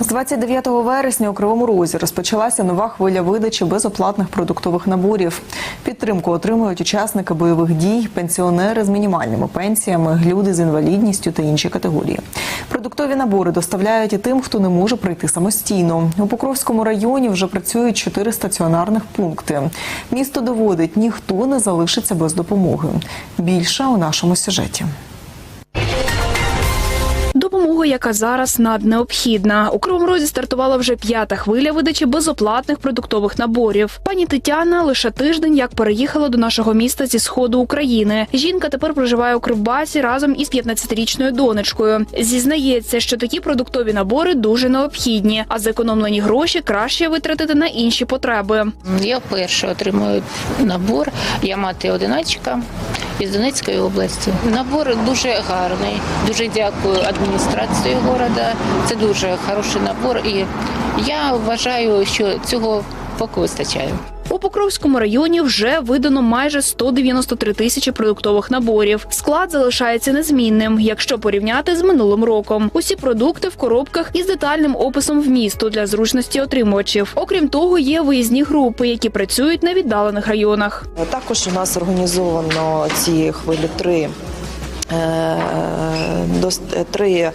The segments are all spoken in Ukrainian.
З 29 вересня у Кривому Розі розпочалася нова хвиля видачі безоплатних продуктових наборів. Підтримку отримують учасники бойових дій, пенсіонери з мінімальними пенсіями, люди з інвалідністю та інші категорії. Продуктові набори доставляють і тим, хто не може прийти самостійно. У Покровському районі вже працюють чотири стаціонарних пункти. Місто доводить, ніхто не залишиться без допомоги. Більше у нашому сюжеті. Яка зараз наднеобхідна. У Кривому стартувала вже п'ята хвиля видачі безоплатних продуктових наборів. Пані Тетяна лише тиждень як переїхала до нашого міста зі сходу України. Жінка тепер проживає у Кривбасі разом із 15-річною донечкою. Зізнається, що такі продуктові набори дуже необхідні, а зекономлені гроші краще витратити на інші потреби. Я вперше отримую набор. Я мати одиначка із Донецької області. Набор дуже гарний. Дуже дякую адміністрації міста. Це дуже хороший набор, і я вважаю, що цього поки вистачає. У Покровському районі вже видано майже 193 тисячі продуктових наборів. Склад залишається незмінним, якщо порівняти з минулим роком. Усі продукти в коробках із детальним описом вмісту для зручності отримувачів. Окрім того, є виїзні групи, які працюють на віддалених районах. Також у нас організовано ці хвилі три. Е, е, Три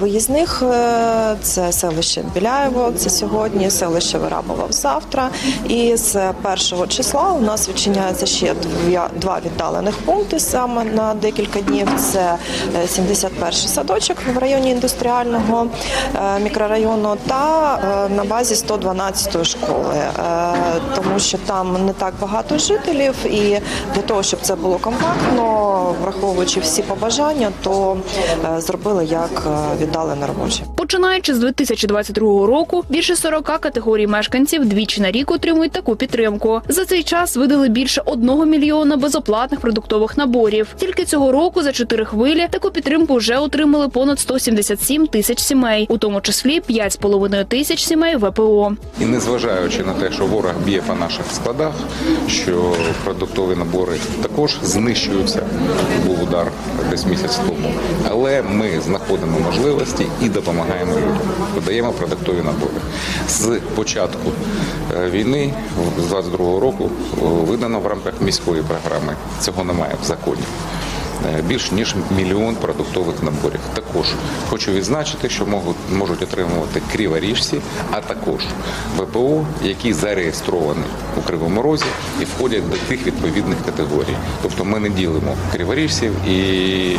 виїзних е, це селище Біляєво, це сьогодні, селище Вирабово завтра. І з першого числа у нас відчиняється ще два віддалених пункти саме на декілька днів. Це е, 71-й садочок в районі індустріального е, мікрорайону та е, на базі 112-ї школи, Е, тому що там не так багато жителів, і для того, щоб це було компактно, враховуючи всі побажання, то е, зробили як віддали на робоче. Починаючи з 2022 року, більше 40 категорій мешканців двічі на рік отримують таку підтримку. За цей час видали більше одного мільйона безоплатних продуктових наборів. Тільки цього року за чотири хвилі таку підтримку вже отримали понад 177 тисяч сімей, у тому числі 5,5 тисяч сімей ВПО. І незважаючи на те, що ворог б'є по наших складах, що продуктові набори також знищуються, був удар десь місяць тому. Але ми знаходимо можливості і допомагаємо людям. Подаємо продуктові набори. З початку е, війни, з 22-го року, е, видано в рамках міської програми. Цього немає в законі. Е, Більш ніж мільйон продуктових наборів. Також хочу відзначити, що можуть, можуть отримувати криворіжці, а також ВПО, які зареєстровані у Кривому Розі і входять до тих відповідних категорій. Тобто ми не ділимо криворіжців і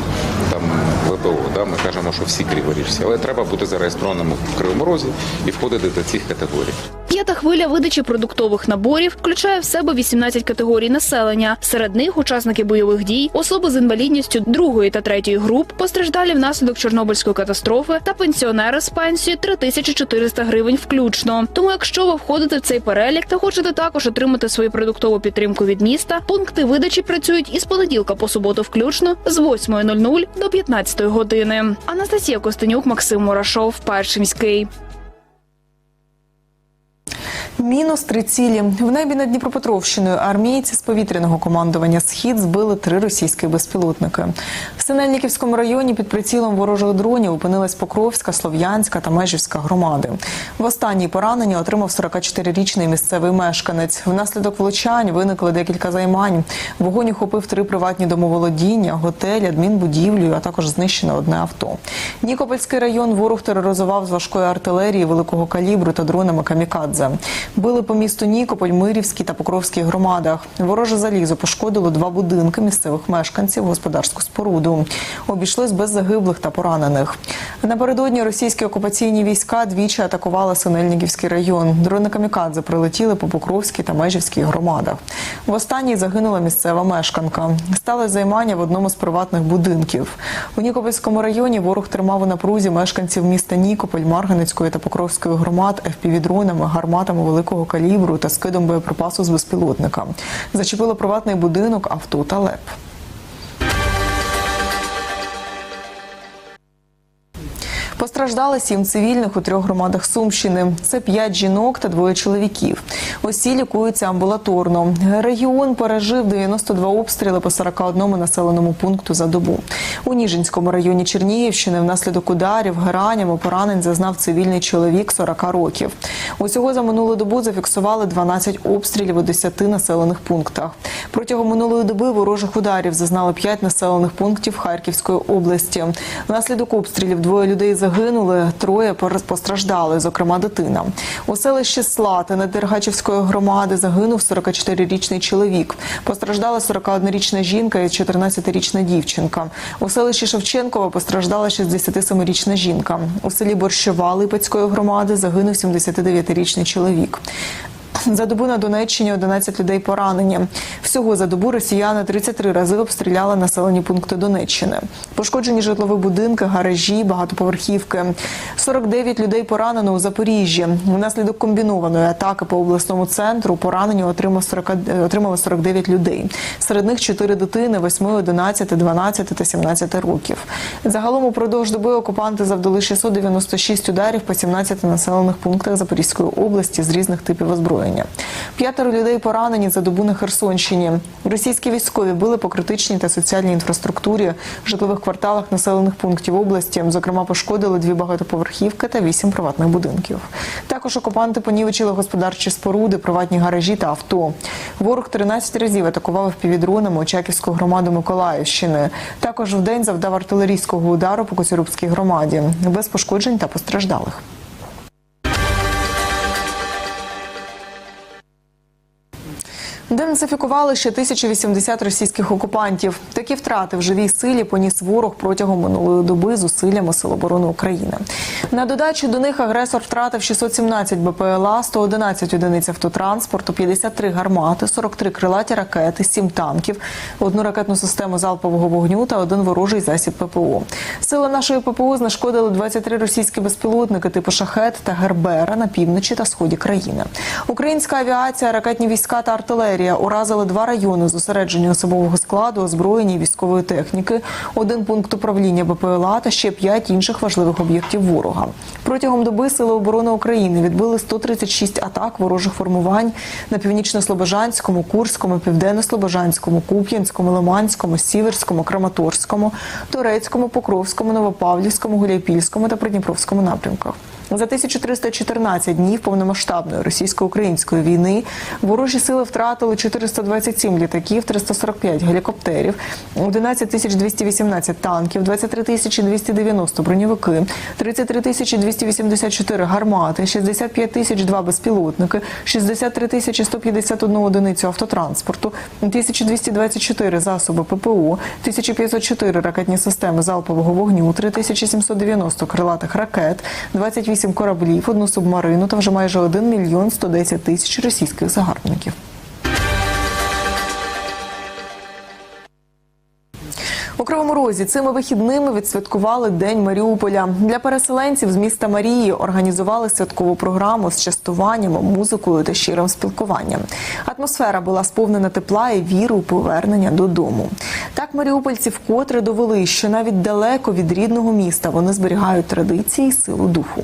там ВПО. Да? Ми кажемо, що всі криворіжці, але треба бути зареєстрованими в Кривому Розі і входити до цих категорій. П'ята хвиля видачі продуктових наборів включає в себе 18 категорій населення. Серед них учасники бойових дій, особи з інвалідністю другої та третьої груп, постраждалі внаслідок Чорнобильської катастрофи та пенсіонери з пенсією 3400 гривень включно. Тому, якщо ви входите в цей перелік та хочете також отримати свою продуктову підтримку від міста, пункти видачі працюють із понеділка по суботу включно з 8.00 до 15 години. Анастасія Костенюк, Максим Мурашов, перший міський. Мінус три цілі в небі над Дніпропетровщиною. Армійці з повітряного командування Схід збили три російські безпілотники. В Синельниківському районі під прицілом ворожих дронів опинилась Покровська, Слов'янська та Межівська громади. В останній поранення отримав 44-річний місцевий мешканець. Внаслідок влучань виникли декілька займань. Вогонь охопив три приватні домоволодіння, готель, адмінбудівлю, а також знищено одне авто. Нікопольський район ворог тероризував з важкої артилерії великого калібру та дронами камікадзе. Били по місту Нікополь, Мирівській та Покровській громадах. Вороже залізо пошкодило два будинки місцевих мешканців, господарську споруду. Обійшлось без загиблих та поранених. Напередодні російські окупаційні війська двічі атакували Синельниківський район. Дрони камікадзе прилетіли по Покровській та Межівській громадах. В останній загинула місцева мешканка. Стали займання в одному з приватних будинків. У Нікопольському районі ворог тримав у напрузі мешканців міста Нікополь, Марганецької та Покровської громад FPV-дронами, гарматами великого калібру та скидом боєприпасу з безпілотника. Зачепило приватний будинок, авто та леп. Постраждали сім цивільних у трьох громадах Сумщини. Це п'ять жінок та двоє чоловіків. Усі лікуються амбулаторно. Регіон пережив 92 обстріли по 41 населеному пункту за добу. У Ніжинському районі Чернігівщини внаслідок ударів, геранями поранень зазнав цивільний чоловік 40 років. Усього за минулу добу зафіксували 12 обстрілів у 10 населених пунктах. Протягом минулої доби ворожих ударів зазнали 5 населених пунктів Харківської області. Внаслідок обстрілів двоє людей загинули, троє постраждали, зокрема дитина. У селищі Слатина Дергачівської громади загинув 44-річний чоловік. Постраждала 41-річна жінка і 14-річна дівчинка. У селищі Шевченково постраждала 67-річна жінка. У селі Борщова Липецької громади загинув 79-річний чоловік. За добу на Донеччині 11 людей поранені. Всього за добу росіяни 33 рази обстріляли населені пункти Донеччини. Пошкоджені житлові будинки, гаражі, багатоповерхівки. 49 людей поранено у Запоріжжі. Внаслідок комбінованої атаки по обласному центру поранені отримав 40 отримали 49 людей. Серед них 4 дитини 8, 11, 12 та 17 років. Загалом упродовж доби окупанти завдали 696 ударів по 17 населених пунктах Запорізької області з різних типів озброєння. П'ятеро людей поранені за добу на Херсонщині. Російські військові били по критичній та соціальній інфраструктурі, житлових кварталах населених пунктів області. Зокрема, пошкодили дві багатоповерхівки та вісім приватних будинків. Також окупанти понівечили господарчі споруди, приватні гаражі та авто. Ворог 13 разів атакував півдронами Очаківську громаду Миколаївщини. Також в день завдав артилерійського удару по Коцюрубській громаді без пошкоджень та постраждалих. Денацифікували ще 1080 російських окупантів. Такі втрати в живій силі поніс ворог протягом минулої доби зусиллями Сил оборони України. На додачу до них агресор втратив 617 БПЛА, 111 одиниць автотранспорту, 53 гармати, 43 крилаті ракети, 7 танків, одну ракетну систему залпового вогню та один ворожий засіб ППО. Сили нашої ППО знешкодили 23 російські безпілотники типу Шахет та Гербера на півночі та сході країни. Українська авіація, ракетні війська та артилерія уразили два райони зосередження особового складу, озброєння і військової техніки, один пункт управління БПЛА та ще п'ять інших важливих об'єктів ворога. Протягом доби Сили оборони України відбили 136 атак ворожих формувань на північно-слобожанському, Курському, південно-слобожанському, Куп'янському, Лиманському, Сіверському, Краматорському, Турецькому, Покровському, Новопавлівському, Гуляйпільському та Придніпровському напрямках. За 1314 днів повномасштабної російсько-української війни ворожі сили втратили 427 літаків, 345 гелікоптерів, 11 тисяч 218 танків, 23 тисячі 290 броньовики, 33 тисячі 284 гармати, 65 тисяч 2 безпілотники, 63 тисячі 151 одиницю автотранспорту, 1224 засоби ППО, 1504 ракетні системи залпового вогню, 3790 крилатих ракет, 28 кораблів, одну субмарину та вже майже 1 мільйон 110 тисяч російських загарбників. У Кривому Розі цими вихідними відсвяткували День Маріуполя. Для переселенців з міста Марії організували святкову програму з частуванням, музикою та щирим спілкуванням. Атмосфера була сповнена тепла і віри у повернення додому. Так маріупольці вкотре довели, що навіть далеко від рідного міста вони зберігають традиції і силу духу.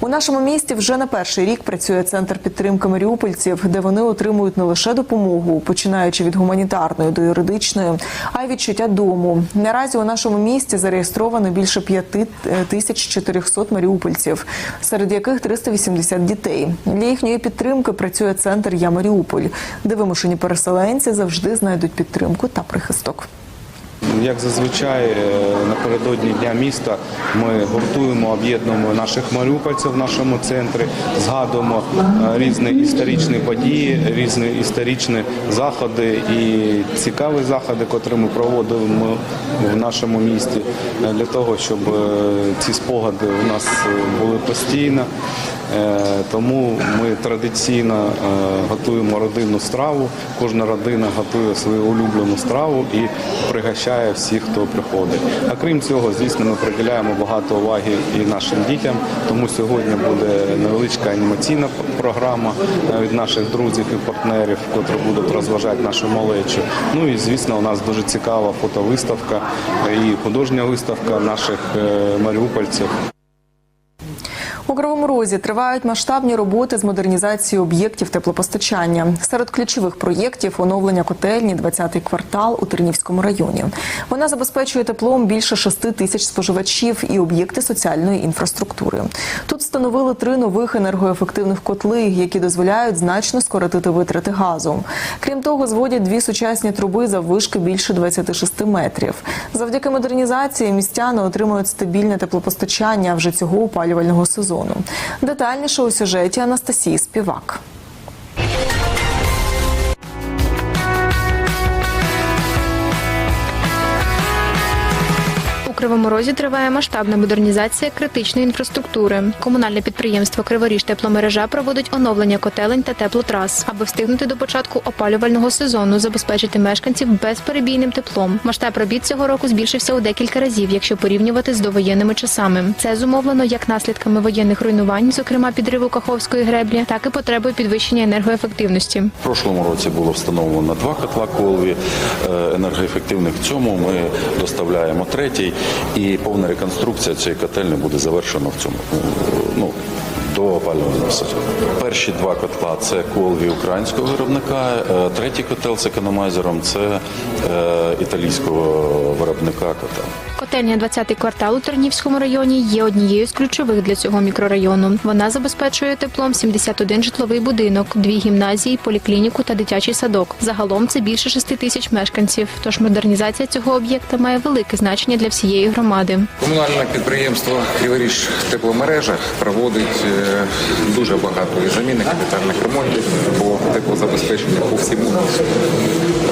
У нашому місті вже на перший рік працює центр підтримки маріупольців, де вони отримують не лише допомогу, починаючи від гуманітарної до юридичної, а й відчуття дому. Наразі у нашому місті зареєстровано більше 5400 маріупольців, серед яких 380 дітей. Для їхньої підтримки працює центр Я Маріуполь, де вимушені переселенці завжди знайдуть підтримку та прихисток. Як зазвичай е, напередодні дня міста ми гуртуємо, об'єднуємо наших маріупольців в нашому центрі, згадуємо е, різні історичні події, різні історичні заходи і цікаві заходи, котрі ми проводимо в нашому місті е, для того, щоб ці спогади у нас були постійно. Е, Тому ми традиційно е, готуємо родинну страву. Кожна родина готує свою улюблену страву і пригощає всіх, хто приходить. А крім цього, звісно, ми приділяємо багато уваги і нашим дітям. Тому сьогодні буде невеличка анімаційна програма е, від наших друзів і партнерів, котрі будуть розважати нашу малечу. Ну і звісно, у нас дуже цікава фотовиставка і художня виставка наших маріупольців. У Кривому Розі тривають масштабні роботи з модернізації об'єктів теплопостачання. Серед ключових проєктів оновлення котельні 20-й квартал у Тернівському районі. Вона забезпечує теплом більше 6 тисяч споживачів і об'єкти соціальної інфраструктури. Тут встановили три нових енергоефективних котли, які дозволяють значно скоротити витрати газу. Крім того, зводять дві сучасні труби заввишки більше 26 метрів. Завдяки модернізації містяни отримують стабільне теплопостачання вже цього опалювального сезону. Детальніше у сюжеті Анастасії Співак. Кривому Розі триває масштабна модернізація критичної інфраструктури. Комунальне підприємство Криворіж тепломережа проводить оновлення котелень та теплотрас, аби встигнути до початку опалювального сезону, забезпечити мешканців безперебійним теплом. Масштаб робіт цього року збільшився у декілька разів, якщо порівнювати з довоєнними часами. Це зумовлено як наслідками воєнних руйнувань, зокрема підриву Каховської греблі, так і потребою підвищення енергоефективності. В прошлому році було встановлено два котла Колві е, енергоефективних. В цьому ми доставляємо третій, і повна реконструкція цієї котельні буде завершена в цьому е, ну, до опалювального сезону. Перші два котла це Колві українського виробника, е, третій котел з економайзером це е, італійського виробника котел. Котельня 20-й квартал у Тернівському районі є однією з ключових для цього мікрорайону. Вона забезпечує теплом 71 житловий будинок, дві гімназії, поліклініку та дитячий садок. Загалом це більше 6 тисяч мешканців. Тож модернізація цього об'єкта має велике значення для всієї громади. Комунальне підприємство Криворіж тепломережа проводить е, дуже багато і заміни капітальних ремонтів по теплозабезпеченню по всьому місту.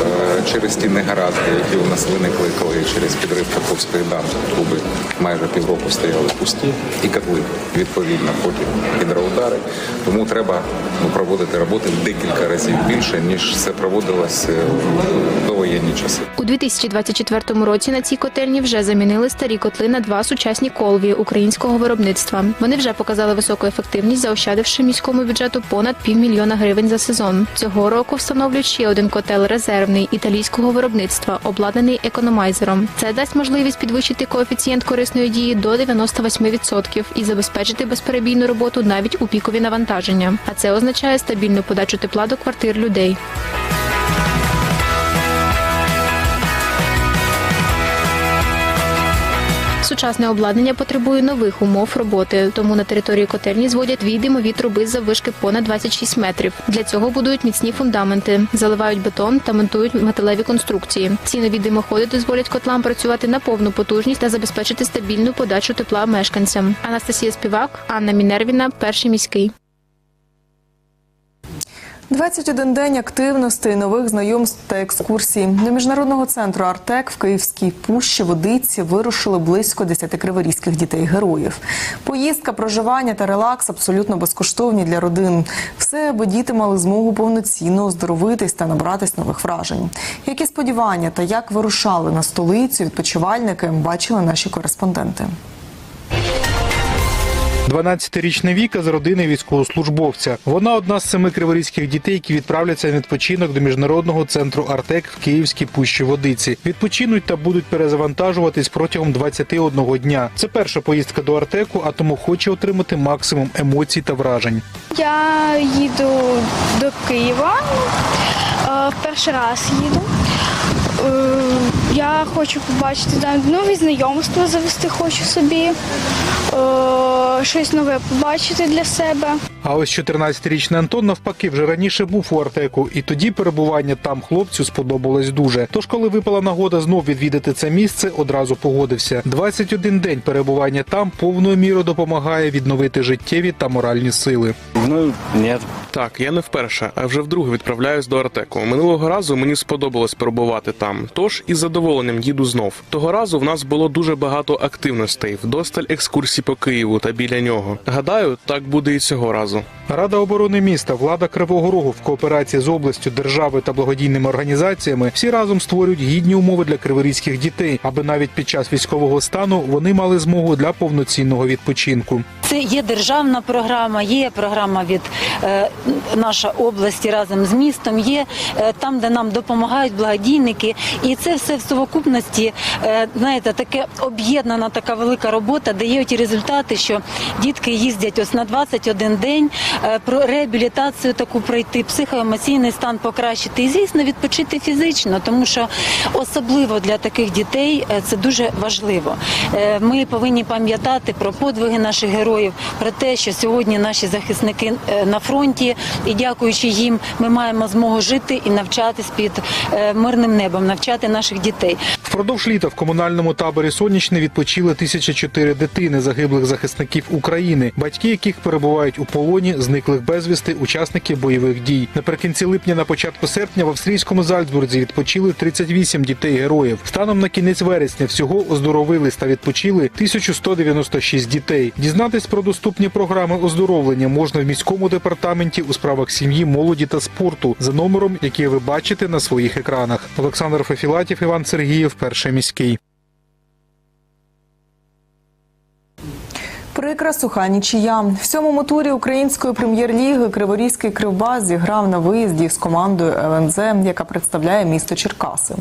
Е, Через ті негаразди, які у нас виникли, коли через підрив Каховської дамби труби майже півроку стояли пусті, і котли відповідно потім гідроудари. Тому треба ну, проводити роботи декілька разів більше, ніж це проводилось е, в довоєнні часи. У 2024 році на цій котельні вже замінили старі котли на два сучасні колві українського виробництва. Вони вже показали високу ефективність, заощадивши міському бюджету понад півмільйона гривень за сезон. Цього року встановлюють ще один котел резервний італійського виробництва, обладнаний економайзером. Це дасть можливість підвищити коефіцієнт корисної дії до 98% і забезпечити безперебійну роботу навіть у пікові навантаження. А це означає стабільну подачу тепла до квартир людей. Сучасне обладнання потребує нових умов роботи, тому на території котельні зводять дві димові труби з заввишки понад 26 метрів. Для цього будують міцні фундаменти, заливають бетон та монтують металеві конструкції. Ці нові димоходи дозволять котлам працювати на повну потужність та забезпечити стабільну подачу тепла мешканцям. Анастасія Співак, Анна Мінервіна, перший міський. 21 день активностей, нових знайомств та екскурсій. До міжнародного центру Артек в Київській пущі водиці вирушили близько 10 криворізьких дітей-героїв. Поїздка, проживання та релакс абсолютно безкоштовні для родин. Все, аби діти мали змогу повноцінно оздоровитись та набратись нових вражень. Які сподівання та як вирушали на столицю відпочивальники, бачили наші кореспонденти. 12-річна Віка з родини військовослужбовця. Вона одна з семи криворізьких дітей, які відправляться на відпочинок до міжнародного центру Артек в Київській пущі водиці. Відпочинуть та будуть перезавантажуватись протягом 21 дня. Це перша поїздка до Артеку, а тому хоче отримати максимум емоцій та вражень. Я їду до Києва. е, перший раз їду. Я хочу побачити нові знайомства завести хочу собі, е, щось нове побачити для себе. А ось 14-річний Антон навпаки вже раніше був у Артеку, і тоді перебування там хлопцю сподобалось дуже. Тож, коли випала нагода знов відвідати це місце, одразу погодився. 21 день перебування там повною мірою допомагає відновити життєві та моральні сили. Ну, нет. Так, я не вперше, а вже вдруге відправляюсь до Артеку. Минулого разу мені сподобалось перебувати там, тож із задоволенням їду знов. Того разу в нас було дуже багато активностей, вдосталь екскурсій по Києву та біля нього. Гадаю, так буде і цього разу. Рада оборони міста, влада Кривого Рогу в кооперації з областю, державою та благодійними організаціями всі разом створюють гідні умови для криворізьких дітей, аби навіть під час військового стану вони мали змогу для повноцінного відпочинку. Це є державна програма, є програма від е, наша область разом з містом є е, там, де нам допомагають благодійники, і це все в совокупності, е, знаєте, таке об'єднана така велика робота, дає ті результати, що дітки їздять ось на 21 день е, про реабілітацію таку пройти, психоемоційний стан покращити і, звісно, відпочити фізично, тому що особливо для таких дітей е, це дуже важливо. Е, Ми повинні пам'ятати про подвиги наших героїв, про те, що сьогодні наші захисники на фронті, і дякуючи їм, ми маємо змогу жити і навчатись під мирним небом, навчати наших дітей. Впродовж літа в комунальному таборі Сонячне відпочили 1004 дитини загиблих захисників України, батьки яких перебувають у полоні, зниклих безвісти, учасників бойових дій. Наприкінці липня, на початку серпня, в австрійському Зальцбурзі відпочили 38 дітей героїв. Станом на кінець вересня всього оздоровились та відпочили 1196 дітей. Дізнатись про доступні програми оздоровлення можна в міському департаменті у справах сім'ї, молоді та спорту за номером, який ви бачите на своїх екранах. Олександр Фефілатів, Іван Сергіїв, перший міський. Прикра суха нічия. В сьомому турі української прем'єр-ліги Криворізький Кривбас зіграв на виїзді з командою ЛНЗ, яка представляє місто Черкаси.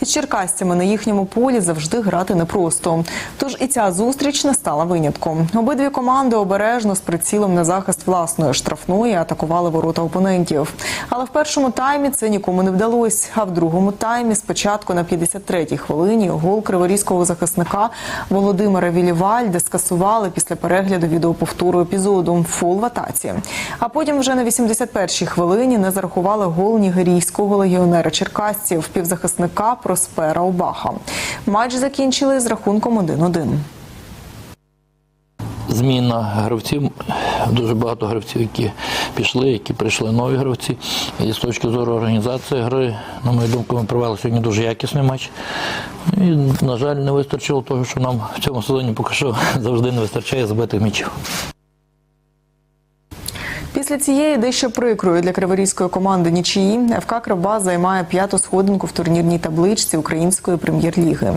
Із черкасцями на їхньому полі завжди грати непросто. Тож і ця зустріч не стала винятком. Обидві команди обережно з прицілом на захист власної штрафної атакували ворота опонентів. Але в першому таймі це нікому не вдалося. А в другому таймі спочатку на 53-й хвилині гол криворізького захисника Володимира Вілівальди скасували після перегляду відеоповтору епізоду фол в атаці. А потім вже на 81-й хвилині не зарахували гол нігерійського легіонера черкасців півзахисника Проспера Обаха. Матч закінчили з рахунком 1-1. Зміна гравців. Дуже багато гравців, які пішли, які прийшли нові гравці. І з точки зору організації гри, на мою думку, ми провели сьогодні дуже якісний матч. І, на жаль, не вистачило того, що нам в цьому сезоні поки що завжди не вистачає забитих м'ячів. Після цієї дещо прикрої для криворізької команди нічиї ФК Кривбас займає п'яту сходинку в турнірній табличці української прем'єр-ліги.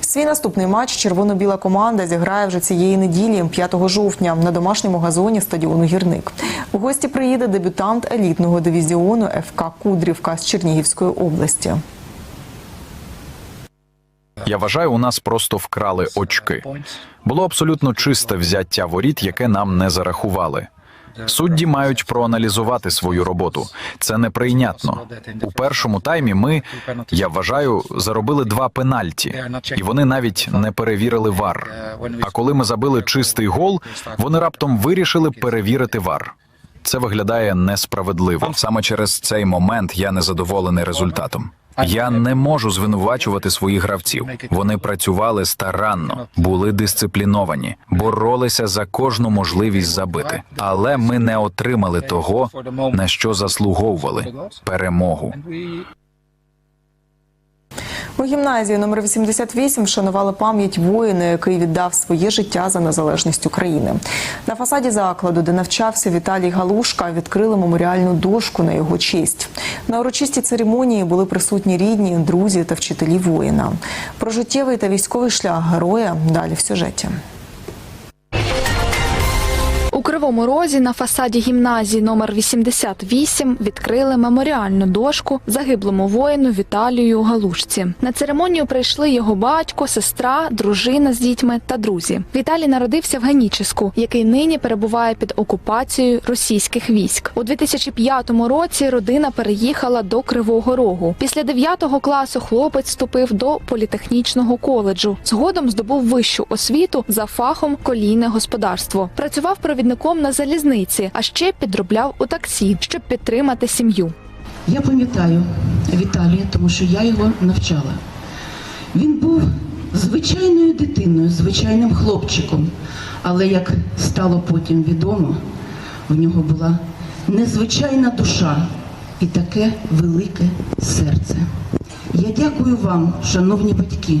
Свій наступний матч червоно-біла команда зіграє вже цієї неділі, 5 жовтня, на домашньому газоні стадіону Гірник. У гості приїде дебютант елітного дивізіону ФК Кудрівка з Чернігівської області. Я вважаю, у нас просто вкрали очки. Було абсолютно чисте взяття воріт, яке нам не зарахували. Судді мають проаналізувати свою роботу. Це неприйнятно. У першому таймі ми, я вважаю, заробили два пенальті, і вони навіть не перевірили вар. А коли ми забили чистий гол, вони раптом вирішили перевірити вар. Це виглядає несправедливо. Саме через цей момент я незадоволений результатом. Я не можу звинувачувати своїх гравців. Вони працювали старанно, були дисципліновані, боролися за кожну можливість забити. Але ми не отримали того, на що заслуговували перемогу. У гімназії номер 88 вшанували пам'ять воїна, який віддав своє життя за незалежність України. На фасаді закладу, де навчався Віталій Галушка, відкрили меморіальну дошку на його честь. На урочистій церемонії були присутні рідні, друзі та вчителі воїна. Про життєвий та військовий шлях героя далі в сюжеті. Кривому Розі на фасаді гімназії номер 88 відкрили меморіальну дошку загиблому воїну Віталію Галушці. На церемонію прийшли його батько, сестра, дружина з дітьми та друзі. Віталій народився в Геніческу, який нині перебуває під окупацією російських військ. У 2005 році родина переїхала до Кривого Рогу. Після 9 класу хлопець вступив до політехнічного коледжу. Згодом здобув вищу освіту за фахом колійне господарство. Працював провідником на залізниці, а ще підробляв у таксі, щоб підтримати сім'ю. Я пам'ятаю Віталія, тому що я його навчала. Він був звичайною дитиною, звичайним хлопчиком, але як стало потім відомо, в нього була незвичайна душа і таке велике серце. Я дякую вам, шановні батьки,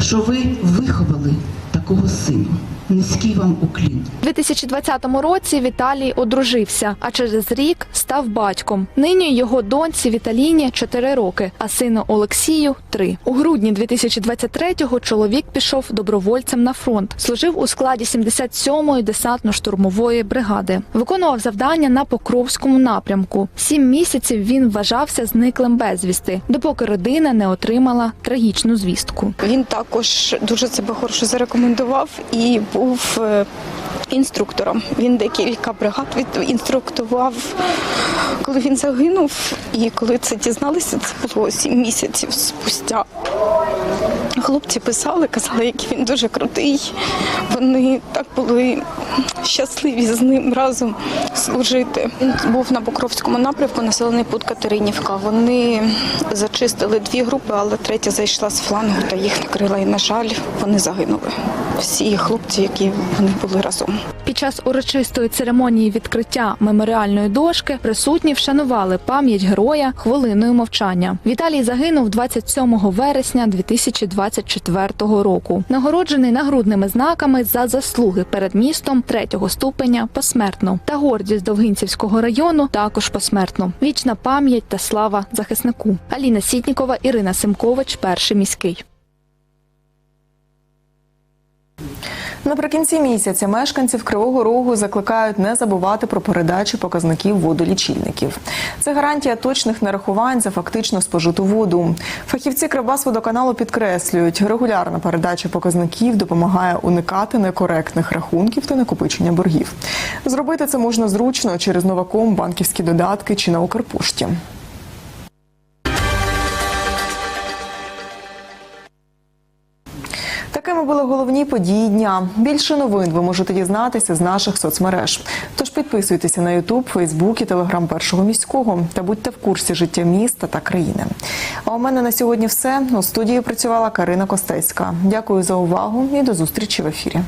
що ви виховали такого сина. Низький вам уклін. У 2020 році Віталій одружився, а через рік став батьком. Нині його доньці Віталіні 4 роки, а сину Олексію 3. У грудні 2023-го чоловік пішов добровольцем на фронт. Служив у складі 77-ї десантно-штурмової бригади. Виконував завдання на Покровському напрямку. Сім місяців він вважався зниклим безвісти, допоки родина не отримала трагічну звістку. Він також дуже себе хорошо зарекомендував і був е, інструктором. Він декілька бригад від- інструктував, коли він загинув. І коли це дізналися, це було сім місяців спустя. Хлопці писали, казали, який він дуже крутий. Вони так були щасливі з ним разом служити. Він був на Покровському напрямку, населений пункт Катеринівка. Вони зачистили дві групи, але третя зайшла з флангу та їх накрила. І, на жаль, вони загинули. Всі хлопці, які вони були разом. Під час урочистої церемонії відкриття меморіальної дошки присутні вшанували пам'ять героя хвилиною мовчання. Віталій загинув 27 вересня 2024 року. Нагороджений нагрудними знаками за заслуги перед містом третього ступеня посмертно та гордість Довгинцівського району також посмертно. Вічна пам'ять та слава захиснику. Аліна Сітнікова, Ірина Симкович, перший міський. Наприкінці місяця мешканців Кривого Рогу закликають не забувати про передачу показників водолічильників. Це гарантія точних нарахувань за фактично спожиту воду. Фахівці Кривбасводоканалу підкреслюють, регулярна передача показників допомагає уникати некоректних рахунків та накопичення боргів. Зробити це можна зручно через новаком, банківські додатки чи на Укрпошті. Такими були головні події дня. Більше новин ви можете дізнатися з наших соцмереж. Тож підписуйтеся на Ютуб, Фейсбук і Телеграм першого міського та будьте в курсі життя міста та країни. А у мене на сьогодні все. У студії працювала Карина Костецька. Дякую за увагу і до зустрічі в ефірі.